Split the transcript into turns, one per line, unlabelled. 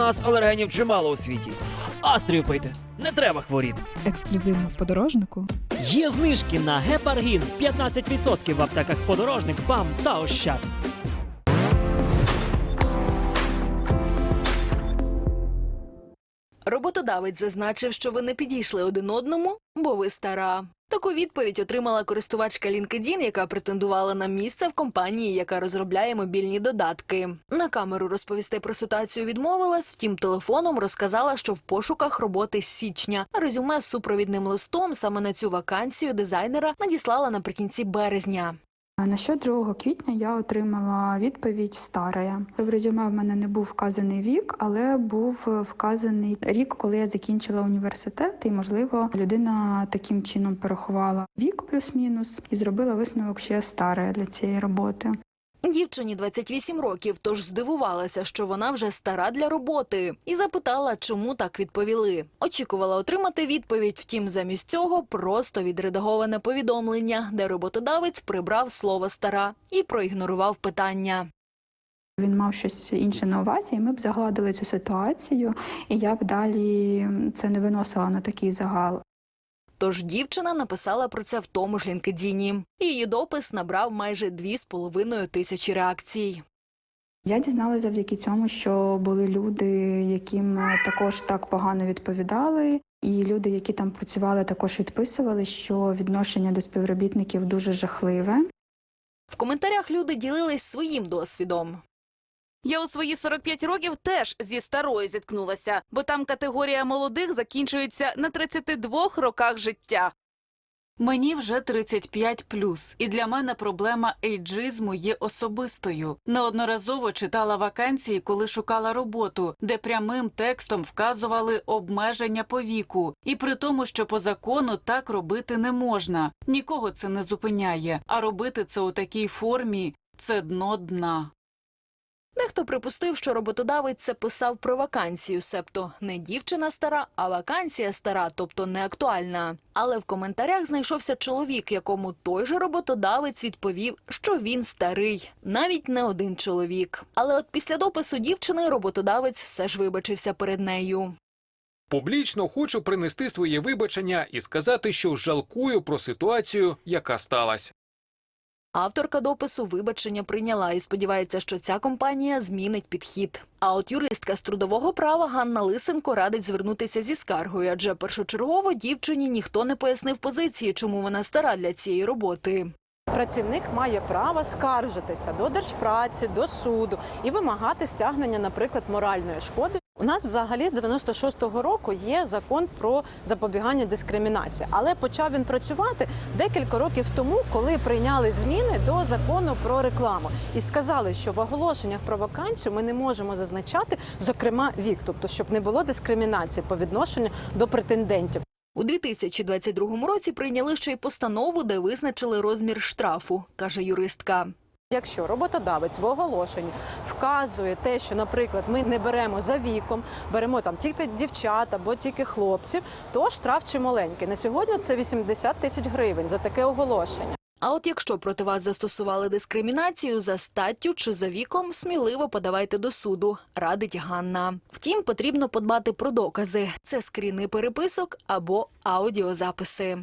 нас алергенів чимало у світі. Астрію пийте, не треба хворіти.
Ексклюзивно в подорожнику.
Є знижки на гепаргін 15% в аптеках подорожник, БАМ та Ощад.
Роботодавець зазначив, що ви не підійшли один одному, бо ви стара. Таку відповідь отримала користувачка LinkedIn, яка претендувала на місце в компанії, яка розробляє мобільні додатки. На камеру розповісти про ситуацію відмовилась, втім телефоном розказала, що в пошуках роботи з січня. Резюме з супровідним листом саме на цю вакансію дизайнера надіслала наприкінці березня.
На що 2 квітня я отримала відповідь старая. В резюме в мене не був вказаний вік, але був вказаний рік, коли я закінчила університет, і можливо людина таким чином порахувала вік плюс-мінус і зробила висновок, що я стара для цієї роботи.
Дівчині 28 років, тож здивувалася, що вона вже стара для роботи, і запитала, чому так відповіли. Очікувала отримати відповідь, втім, замість цього просто відредаговане повідомлення, де роботодавець прибрав слово стара і проігнорував питання.
Він мав щось інше на увазі, і ми б загладили цю ситуацію, і я б далі це не виносила на такий загал.
Тож дівчина написала про це в тому ж LinkedIn. Її допис набрав майже 2,5 тисячі реакцій.
Я дізналася завдяки цьому, що були люди, яким е, також так погано відповідали, і люди, які там працювали, також відписували, що відношення до співробітників дуже жахливе.
В коментарях люди ділились своїм досвідом.
Я у свої 45 років теж зі старою зіткнулася, бо там категорія молодих закінчується на 32 роках життя. Мені вже 35 плюс, і для мене проблема ейджизму є особистою. Неодноразово читала вакансії, коли шукала роботу, де прямим текстом вказували обмеження по віку, і при тому, що по закону так робити не можна. Нікого це не зупиняє, а робити це у такій формі це дно дна.
Дехто припустив, що роботодавець це писав про вакансію, себто не дівчина стара, а вакансія стара, тобто не актуальна. Але в коментарях знайшовся чоловік, якому той же роботодавець відповів, що він старий, навіть не один чоловік. Але от після допису дівчини роботодавець все ж вибачився перед нею.
Публічно хочу принести своє вибачення і сказати, що жалкую про ситуацію, яка сталася.
Авторка допису вибачення прийняла і сподівається, що ця компанія змінить підхід. А от юристка з трудового права Ганна Лисенко радить звернутися зі скаргою, адже першочергово дівчині ніхто не пояснив позиції, чому вона стара для цієї роботи.
Працівник має право скаржитися до держпраці, до суду і вимагати стягнення, наприклад, моральної шкоди. У нас взагалі з 96-го року є закон про запобігання дискримінації, але почав він працювати декілька років тому, коли прийняли зміни до закону про рекламу і сказали, що в оголошеннях про вакансію ми не можемо зазначати, зокрема, вік, тобто щоб не було дискримінації по відношенню до претендентів.
У 2022 році прийняли ще й постанову, де визначили розмір штрафу, каже юристка.
Якщо роботодавець в оголошенні вказує те, що, наприклад, ми не беремо за віком, беремо там тільки дівчат або тільки хлопців, то штраф чималенький. На сьогодні це 80 тисяч гривень за таке оголошення.
А от якщо проти вас застосували дискримінацію за статтю чи за віком, сміливо подавайте до суду, радить Ганна. Втім, потрібно подбати про докази: це скріни переписок або аудіозаписи.